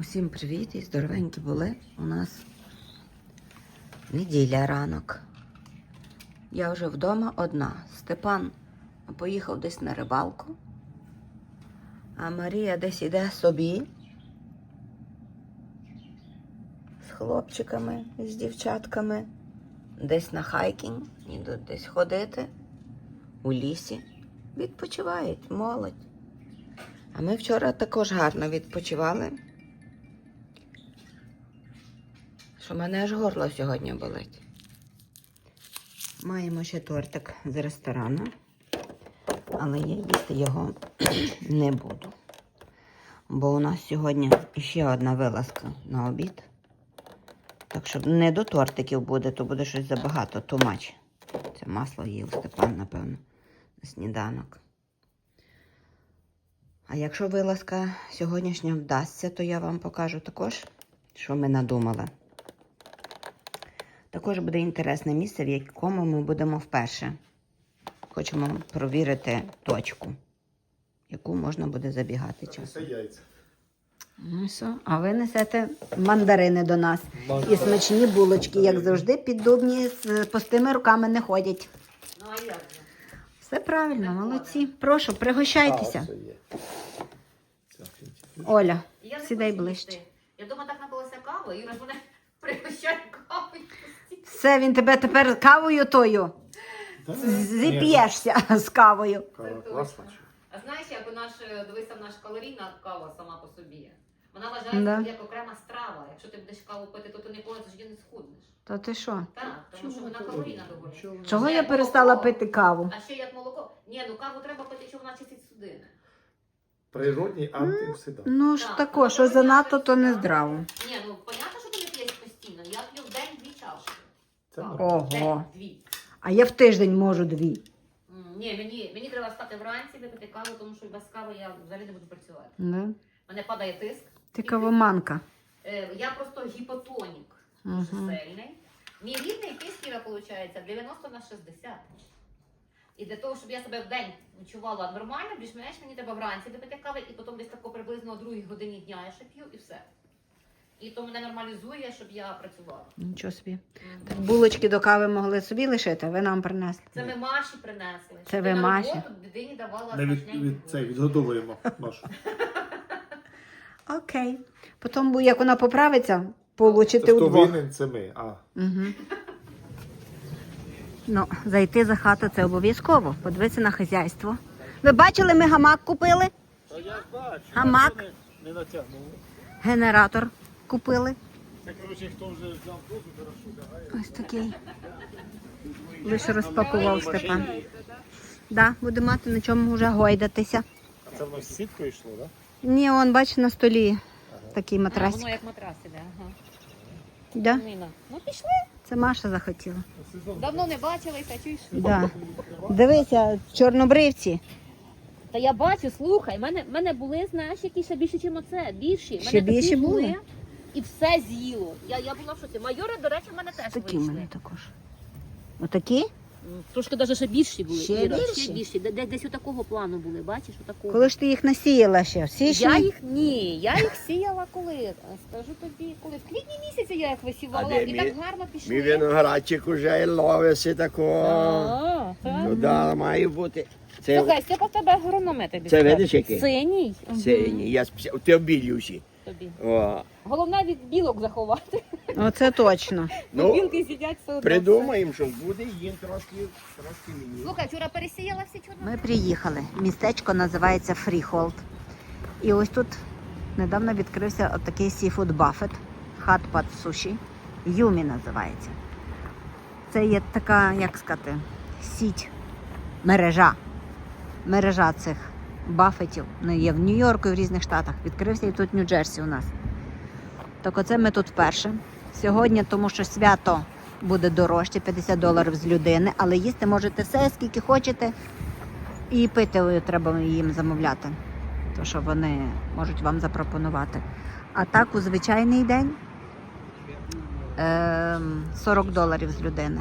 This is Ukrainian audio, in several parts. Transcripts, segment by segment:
Усім привіт і здоровенькі були. У нас неділя ранок. Я вже вдома одна. Степан поїхав десь на рибалку, а Марія десь іде собі з хлопчиками, з дівчатками, десь на хайкінг, ідуть десь ходити у лісі. Відпочивають молодь. А ми вчора також гарно відпочивали. Що мене аж горло сьогодні болить. Маємо ще тортик з ресторану, але я їсти його не буду. Бо у нас сьогодні ще одна вилазка на обід. Так що не до тортиків буде, то буде щось забагато, тумач. Це масло їв Степан, напевно, на сніданок. А якщо вилазка сьогоднішня вдасться, то я вам покажу також, що ми надумали. Також буде інтересне місце, в якому ми будемо вперше. Хочемо провірити точку, яку можна буде забігати Це часом. яйця. Ну і що? А ви несете мандарини до нас. І смачні булочки, як завжди, піддубні з пустими руками не ходять. Ну а як же? Все правильно, молодці. Прошу, пригощайтеся. Оля, сідай ближче. Я дома так напилася кави, Юра ж мене пригощає. Все, він тебе тепер кавою тою. Зіп'єшся з кавою. Кава класна. А знаєш, як у наш дивися, в наш калорійна кава сама по собі. Вона вважається Да. як окрема страва. Якщо ти будеш каву пити, то ти ніколи тоді не схуднеш. Та ти що? Так, тому що вона калорійна доволі. Чого Ще я перестала молоко. пити каву? А ще як молоко. Ні, ну каву треба пити, що вона чистить судини. Природній антиоксидант. Ну ж Так, тако, ну, що занадто, то не здраво. Ні, ну понятно, що ти не п'єш постійно. Я п'ю в день дві чашки. Це нормально. Ого. дві. А я в тиждень можу дві. М, Ні, мені, мені треба встати вранці, випити каву, тому що без кави я взагалі не буду працювати. Да? У мене падає тиск. Ти кавоманка. Е, Я просто гіпотонік дуже Мгм. сильний. Мій рідний тиск, виходить, 90 на 60. І для того, щоб я себе в день відчувала нормально, більш-менш мені треба вранці випити кави, і потім десь тако приблизно о другій годині дня я ще п'ю і все. І то мене нормалізує, щоб я працювала. Нічого собі. Мгм. Булочки до кави могли собі лишити, ви нам принесли. Це ми Маші принесли. Це ви Маші? роботу дитині давала від, смачненькі від, це, булочки. відгодовуємо Машу. Окей. Потім, як вона поправиться, получите Хто удвох. винен, це ми. А, Угу. Ну, зайти за хату це обов'язково. Подивитися на хазяйство. Ви бачили, ми гамак купили? я бачу. Гамак, Не натягнув. генератор купили. Це, коротше, хто вже взяв дозу, хорошо, Ось такий. Лише розпакував Степан. Да, буде мати на чому вже гойдатися. А це воно з сіткою йшло, так? Ні, он, бач, на столі такий А, воно як матрас іде, ага. Да? Ніна. Ну пішли. Це Маша захотіла. Давно не бачилися, чуєш? Да. Дивися, чорнобривці. Та я бачу, слухай, в мене, мене були, знаєш, які ще більше, ніж оце. Більші. Ще мене більші були? І все з'їло. Я, я була в шоці. Майори, до речі, в мене теж Такі в вийшли. мене також. Отакі? М, Трошки навіть ще більші були. Ще Іра, більші? Ще більші. Де- де- Десь отакого плану були, бачиш, отакого. Коли ж ти їх насіяла ще? В січні? Я їх ні, я їх сіяла коли. Скажу тобі, коли в квітні місяці я їх висівала А де і мі- так гарно пішли. Мій виноградчик уже ловиться такого. А, так. Ну да, має бути. Це Слухай, Степа, в тебе агрономет тобі. Це видиш який? Синій. синій. Я спеці- ти обілюсі. Тобі. О, Головне від білок заховати. Оце точно. Ну, білки сидять все одно. придумаємо, що буде їм трошки, трошки мені. Слухай, вчора пересіяла всі чорно. Ми приїхали. Містечко називається Фріхолд. І ось тут недавно відкрився от такий сіфуд бафет. Хат пад суші. Юмі називається. Це є така, як сказати, сіть, мережа. Мережа цих бафетів. Ну, є в Нью-Йорку і в різних штатах. Відкрився і тут Нью-Джерсі у нас. Так оце ми тут вперше. Сьогодні, тому що свято буде дорожче, 50 доларів з людини, але їсти можете все, скільки хочете. І пити треба їм замовляти, то що вони можуть вам запропонувати. А так у звичайний день ем, 40 доларів з людини.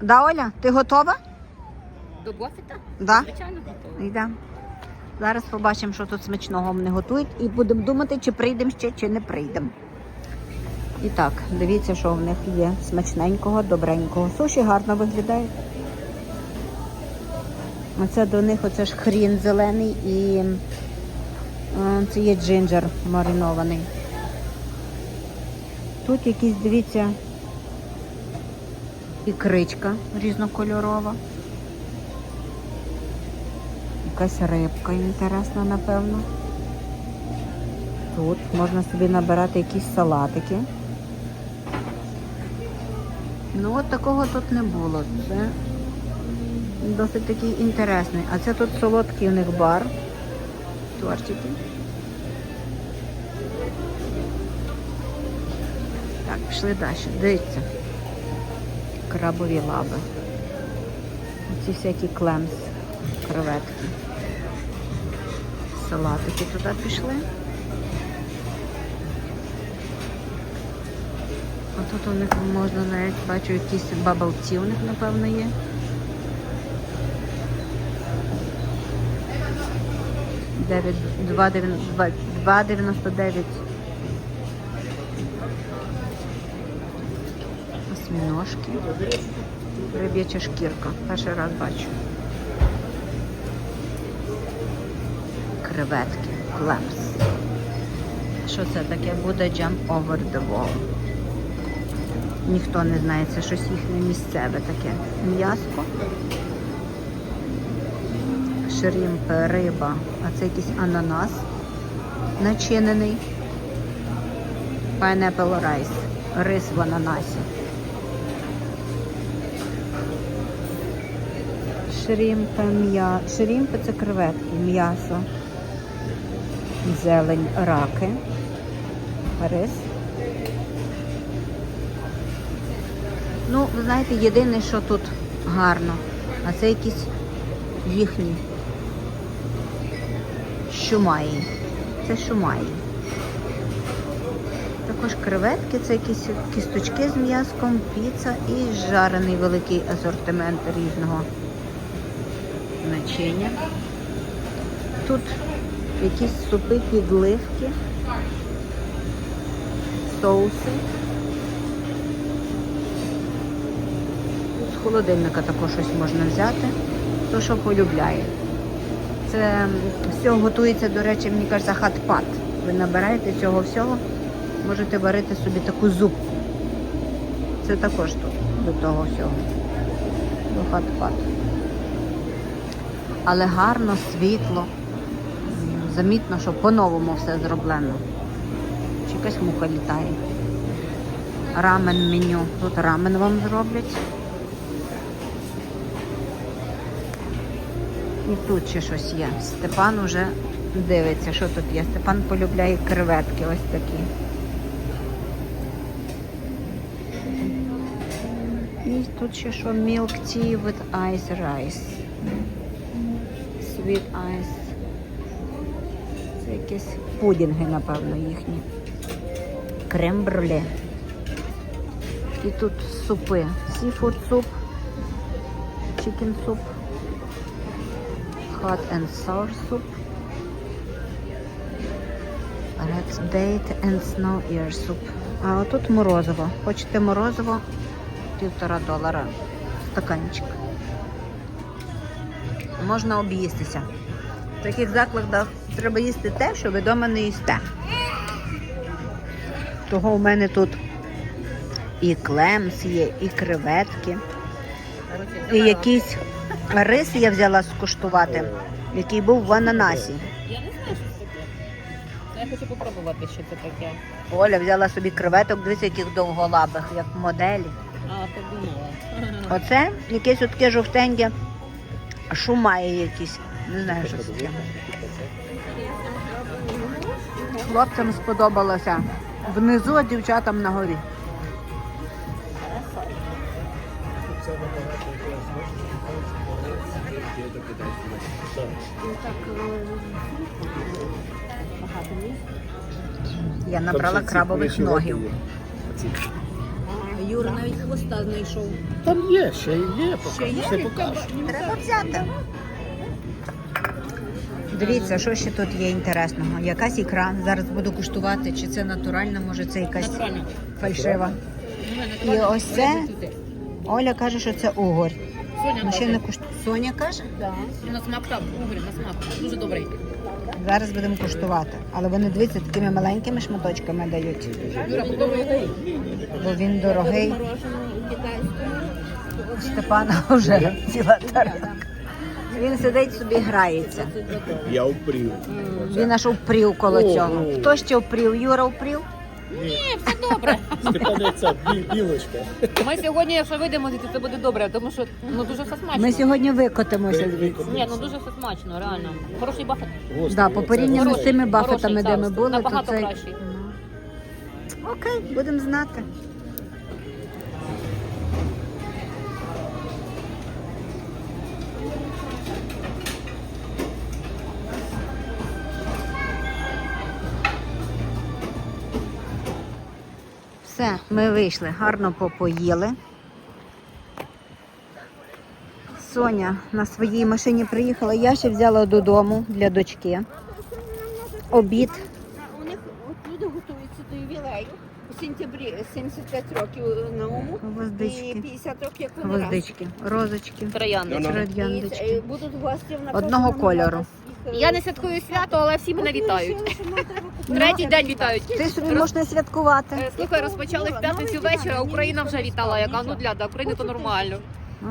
Да, Оля, ти готова? До Бофіта? Да. Звичайно, готова. Йдемо. Зараз побачимо, що тут смачного вони готують, і будемо думати, чи прийдемо ще, чи не прийдемо. І так, дивіться, що в них є смачненького, добренького. Суші гарно виглядають. Оце до них оце ж хрін зелений і е, це є джинджер маринований. Тут якісь, дивіться, ікричка різнокольорова. Якась рибка інтересна, напевно. Тут можна собі набирати якісь салатики. Ну от такого тут не було. Це досить такий інтересний. А це тут солодкий у них бар. Тортики. Так, пішли далі. Дивіться. Крабові лаби. Ці всякі клемс, креветки. Салатики туди пішли. А тут у них можна навіть бачу якісь бабл-ті у них, напевно, є. Дев'ять, два дев'ян- два- два дев'яносто дев'ять. Осьміножки. Риб'яча шкірка. Перший раз бачу. Креветки. Клемс. Що це таке? Буде jump over the wall. Ніхто не знає, це щось їхнє місцеве таке. М'яско. Шрімп, риба, а це якийсь ананас начинений. Pineapple rice. Рис в ананасі. Шрімп, м'я... Шрімпи це креветки, м'ясо, зелень, раки, рис. Ну, ви знаєте, єдине, що тут гарно, а це якісь їхні шумаї. Це шумаї. Також креветки, це якісь кісточки з м'язком, піца і жарений великий асортимент різного начиння. Тут якісь супи, підливки, соуси. З холодильника також щось можна взяти, то що полюбляє. Це все готується, до речі, мені кажеться, хат-пат. Ви набираєте цього всього, можете варити собі таку зупку. Це також тут до того всього. До хат-пат. Але гарно, світло. Замітно, що по-новому все зроблено. Чи якась муха літає. Рамен меню. Тут рамен вам зроблять. І тут ще щось є. Степан уже дивиться, що тут є. Степан полюбляє креветки ось такі. І тут ще що milk tea with ice rice. Sweet ice. Якісь пудінги, напевно, їхні. Крем-брюле. І тут супи. Seafood суп, chicken суп, hot and sour soup, red date and snow ear soup. А отут морозиво. Хочете морозиво? Півтора долара стаканчик. Можна об'їстися. В таких закладах треба їсти те, що ви вдома не їсте. Того у мене тут і клемс є, і креветки, і якийсь рис я взяла скуштувати, який був в ананасі. Я не знаю, що це таке. Я хочу попробувати, що це таке. Оля взяла собі креветок, дивіться, яких довголабих, як моделі. А, подумала. Оце якесь таке жовтеньке, шумає якісь. Не знаю, що це таке. Хлопцям сподобалося внизу, а дівчатам на горі. Я набрала крабових ногів. Юра навіть хвоста знайшов. Там є, ще є, Ще є? ще покажу. Треба взяти. Дивіться, що ще тут є інтересного. Якась ікра. Зараз буду куштувати, чи це натуральна, може це якась Натурально. фальшива. І ось це. Оля каже, що це угор. Соня Ну, ще каже. не куштую. Соня каже? Да. На смак так, угри, на смак. Дуже добрий. Зараз будемо куштувати. Але вони дивіться, такими маленькими шматочками дають. Юра, попробуй. Бо він дорогий. Степана вже ціла тарелка. Він сидить собі грається. Я впрів. Він аж впрів коло О, цього. о. Хто ще впрів? Юра впрів? Ні, все добре. Степаниця, бі- білочка. Ми сьогодні, якщо вийдемо звідти, це буде добре, тому що ну дуже все смачно. Ми сьогодні викотимося звідси. Ні, ну дуже все смачно, реально. Хороший бафет. Да, по порівнянню з Хороший, тими хороший, бафетами, де ми були, то набагато це. кращий. Окей, будемо знати. Все, ми вийшли, гарно попоїли. Соня на своїй машині приїхала, я ще взяла додому для дочки. Обід. У них от люди готуються до У сентябрі 75 років на уму і 50 років як вони Гвоздички, розочки, Троянди. Ну, ну. І е, будуть гості на Одного кольору. Я не святкую свято, але всі мене вітають. Третій день вітають. Ти собі можеш святкувати. Е, Слухай, розпочали в п'ятницю вечора, а Україна вже вітала. Яка ну для да, України то нормально.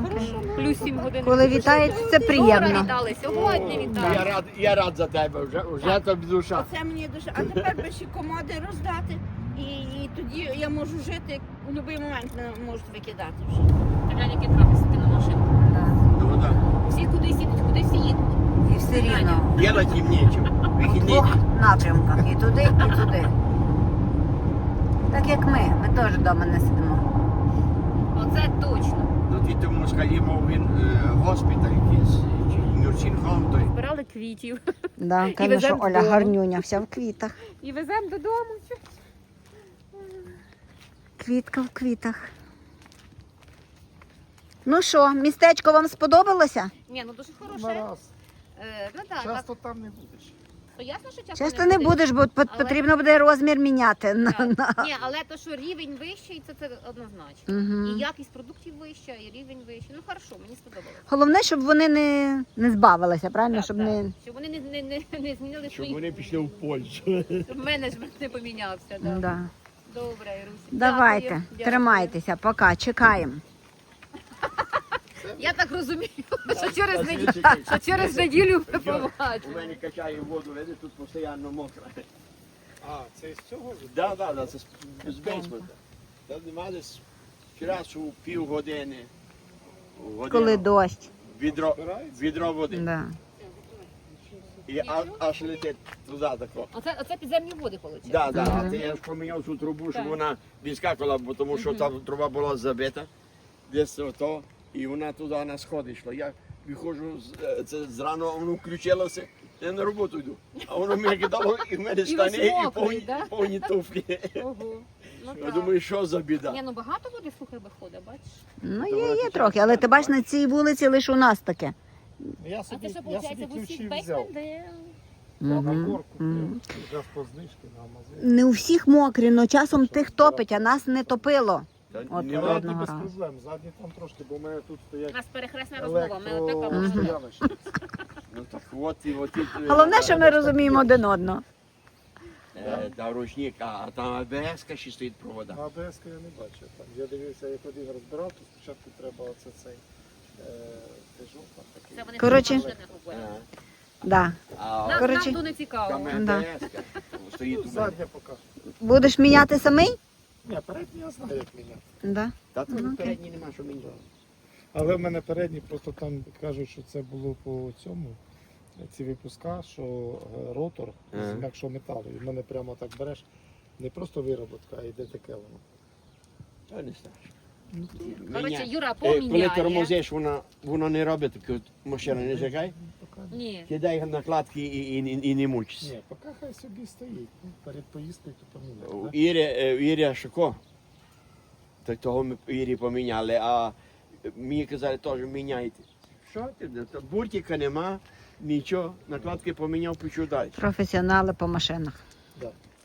Окей. Плюс 7 годин. Коли вітають, це Вчора приємно. вітали, сьогодні Я рад, я рад за тебе, вже, вже тобі душа. Оце мені дуже. А тепер би ще комоди роздати. І тоді я можу жити в будь-який момент мене можуть викидати вже. Глянь, які трапи на машину. Ну, да. Всі кудись їдуть, куди всі їдуть. І все рівно. Делать їм нічим. У двох напрямках. І туди, і туди. Так як ми. Ми теж вдома не сидимо. Оце точно. Ну, ти тому скажімо, він е, госпіталь якийсь, чи нюрсінхом той. Збирали квітів Да, веземо що Оля гарнюня, вся в квітах. і веземо додому. Квітка в квітах. Ну що, містечко вам сподобалося? Ні, ну дуже хороше. раз. Е, ну так, так. Часто там не будеш. То ясно, що часто, Часто не будеш, бо Але- потрібно буде розмір міняти. На, Так. на. Ні, але то, що рівень вищий, це, це однозначно. Мгм. І якість продуктів вища, і рівень вищий. Ну хорошо, мені сподобалося. Головне, щоб вони не, не збавилися, правильно? Так, щоб так. не. Щоб вони не, не, не, не змінили Щоб свій вони пішли в Польщу. менеджмент не помінявся. Да. Да. Добре, Ірусі. Давайте, Дякую, тримайтеся, пока, чекаємо. Я так розумію, що через неділю, що через неділю ми У мене качає воду, видиш, тут постійно мокро. А, це з цього? Да, да, да, це з, бейсмента. Та нема десь вчора у пів години. Коли дощ. відро, відро води. Да. І а- аж летить туди тако. Оце, оце підземні води, виходить. Да, да. А ти я ж поміняв цю трубу, щоб вона відскакувала, бо тому що та труба була забита. Десь ото, і вона туди на сходи йшла. Я виходжу з, е, це, зрано, воно включилося, я на роботу йду. А воно мені кидало, і в мене І штани, і мокрий, повні, да? повні туфлі. Ого. Ну, Я так. думаю, що за біда. Ні, ну багато води, слухай, виходить, бачиш? Ну, є, є трохи, але ти бачиш, на цій вулиці лише у нас таке. Я А це що, я собі виходить, в усіх взяв. бейсмент, де... На Мгм. горку. Мгм. Зараз по знижки на Амазоні. Не у всіх мокрі, але часом тих топить, а нас не топило. От нема. одного без разу. проблем, задні там трошки, бо в мене тут У стоять нас перехресна розмова, ми можемо. електростояночки. Ну так от і от і. Головне, що ми розуміємо один одного. Е, Та ручник, а там АБС ще стоїть провода. На АБС я не бачив. Там я дивився, як один розбирав, то спочатку треба оце цей е, Коротше. Да. Нам, Коротше, нам то не цікаво. Да. Задня поки. Будеш міняти самий? Ні, передній я знаю, як міняти. Да. Та Ну, тут окей. передній нема що мені. Але в мене передній, просто там кажуть, що це було по цьому. Ці випуска, що е, ротор Ага. з м'якшого металу. І в мене прямо так береш не просто вироботка, а йде таке воно. Та не страшно. Коротше, Юра Е, Коли поміняє. тормозиш, воно, воно не робить машина не чекай, Ні. кидай накладки і, і, і, і не мучишся. Ні, поки хай собі стоїть. Ну, Перед поїздкою то У поміняти. да? Ірі, е, у Ірі Шико, так того ми Ірі поміняли, а мені казали теж міняйте. Що ти? Буртика нема, Нічого, накладки поміняв, пішов далі. Професіонали по машинах.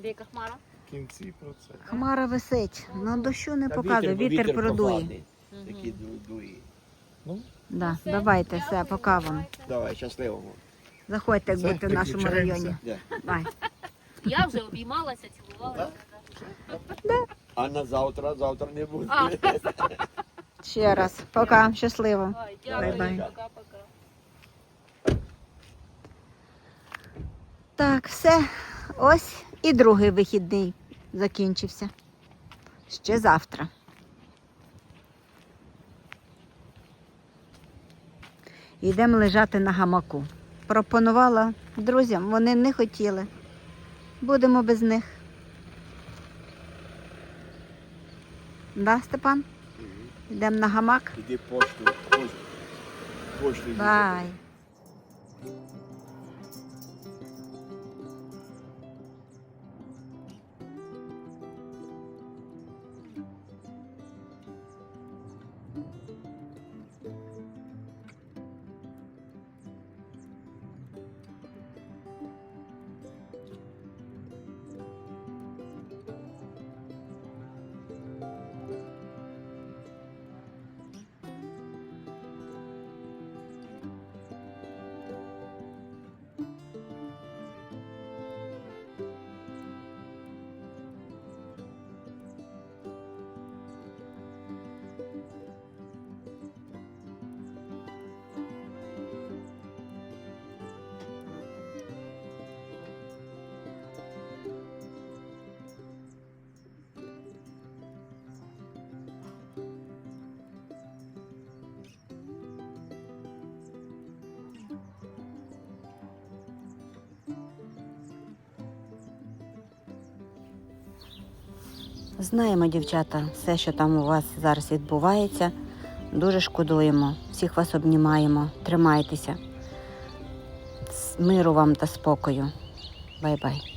Віка хмара. Кінці про це. Хмара висить, ну дощу не Та показує, бо вітер продує. прохладний, Такий ду- дує. Да, давайте все, пока вам. Давай, щасливо. Заходьте, як Все, будете в нашому виключаємося. районі. Де? Бай. Я вже обіймалася, цілувалася. А на завтра, завтра не буде. Ще раз. Пока, щасливо. Ой, Бай-бай. дякую, пока-пока. Так, все. Ось і другий вихідний закінчився. Ще завтра. Йдемо лежати на гамаку. Пропонувала друзям, вони не хотіли. Будемо без них. Да, Степан? Йдемо на гамак. Іди пошту. пошту. Бай. Знаємо, дівчата, все, що там у вас зараз відбувається. Дуже шкодуємо. Всіх вас обнімаємо. Тримайтеся. Миру вам та спокою. Бай-бай.